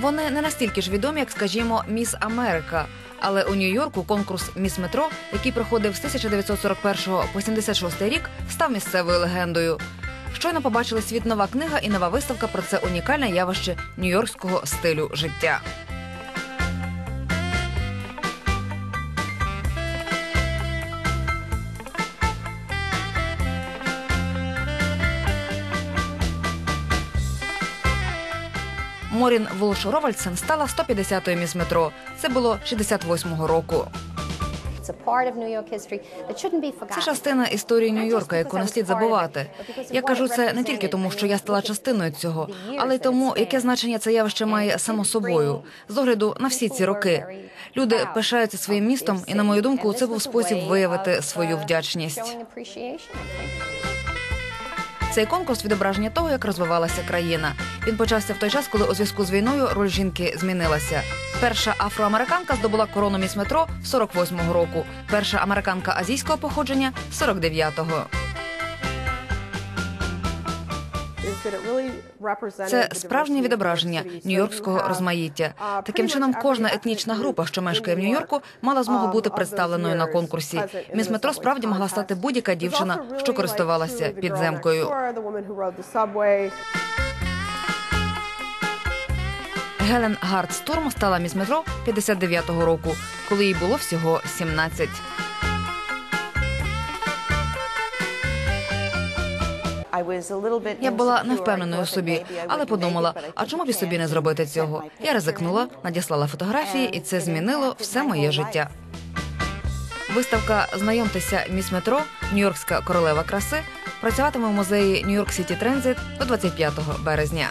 Вони не настільки ж відомі, як, скажімо, Міс Америка. Але у Нью-Йорку конкурс Міс Метро, який проходив з 1941 по 76 рік, став місцевою легендою. Щойно побачили світ нова книга і нова виставка про це унікальне явище нью-йоркського стилю життя. Морін Волш Ровальдсен стала 150-ю міс метро. Це було 68-го року. Це частина історії Нью-Йорка, яку не слід забувати. Я кажу це не тільки тому, що я стала частиною цього, але й тому, яке значення це явище має само собою з огляду на всі ці роки. Люди пишаються своїм містом, і на мою думку, це був спосіб виявити свою вдячність. Цей конкурс відображення того, як розвивалася країна. Він почався в той час, коли у зв'язку з війною роль жінки змінилася. Перша афроамериканка здобула корону міс метро 48-го року. Перша американка азійського походження 49-го. Це справжнє відображення нью-йоркського розмаїття. Таким чином, кожна етнічна група, що мешкає в Нью-Йорку, мала змогу бути представленою на конкурсі. Міс метро справді могла стати будь-яка дівчина, що користувалася підземкою. Гелен Гардстурм стала міс метро 59-го року, коли їй було всього 17. Я була невпевненою у собі, але подумала: а чому б і собі не зробити цього? Я ризикнула, надіслала фотографії, і це змінило все моє життя. Виставка Знайомтеся міс метро Нью-Йоркська королева краси працюватиме в музеї Нью-Йорк Сіті Транзит до 25 березня.